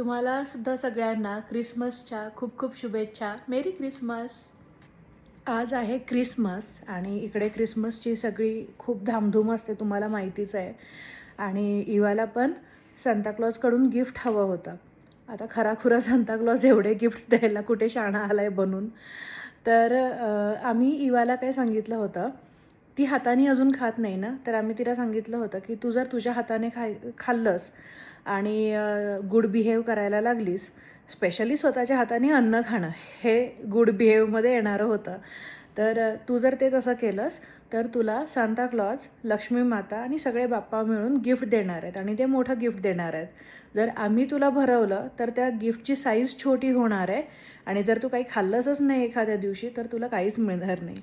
तुम्हाला सुद्धा सगळ्यांना क्रिसमसच्या खूप खूप शुभेच्छा. Merry Christmas. आज आहे क्रिसमस आणि इकडे क्रिसमसची सगळी खूप धामधूम असते तुम्हाला माहितीच आहे. आणि इवाला पण सांताक्लॉजकडून गिफ्ट हवं होतं. आता खराखुरा सांताक्लॉज एवढे गिफ्ट द्यायला कुठे शाणा आला आहे बनून. तर आम्ही इवाला काय सांगितलं होतं? ती हाताने अजून खात नाही ना? तर आम्ही तिला सांगितलं होतं की तू जर तुझ्या हाताने खा खाल्लंस आणि गुड बिहेव करायला लागलीस. स्पेशली स्वतःच्या हाताने अन्न खाणं हे गुड बिहेवमध्ये येणारं होतं. तर तू जर ते तसं केलंस तर तुला सांताक्लॉज लक्ष्मी माता आणि सगळे बाप्पा मिळून गिफ्ट देणार आहेत आणि ते मोठं गिफ्ट देणार आहेत. जर आम्ही तुला भरवलं तर त्या गिफ्टची साईज छोटी होणार आहे आणि जर तू काही खाल्लंसच नाही एखाद्या दिवशी तर तुला काहीच मिळणार नाही.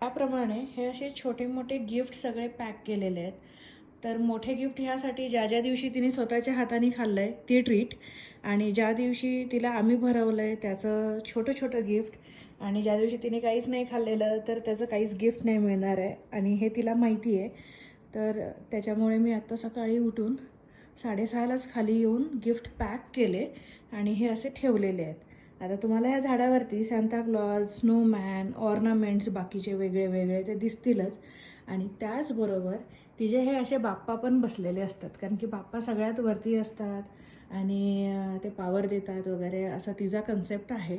त्याप्रमाणे हे असे छोटे मोठे गिफ्ट सगळे पॅक केलेले आहेत. तर मोठे गिफ्ट ह्यासाठी ज्या ज्या दिवशी तिने स्वतःच्या हाताने खाल्लं आहे ती ट्रीट आणि ज्या दिवशी तिला आम्ही भरवलं आहे त्याचं छोटं छोटं गिफ्ट आणि ज्या दिवशी तिने काहीच नाही खाल्लेलं तर त्याचं काहीच गिफ्ट नाही मिळणार आहे. आणि हे तिला माहिती आहे. तर त्याच्यामुळे मी आत्ता सकाळी उठून साडेसहालाच खाली येऊन गिफ्ट पॅक केले. आणि हे असे ठेवलेले आहेत. आता तुम्हाला या झाडावरती सांताक्लॉज स्नोमॅन ऑर्नामेंट्स बाकीचे वेगळे वेगळे ते दिसतीलच. आणि त्याचबरोबर तिचे हे असे बाप्पा पण बसलेले असतात कारण की बाप्पा सगळ्यात वरती असतात आणि ते पावर देतात वगैरे असा तिचा कन्सेप्ट आहे.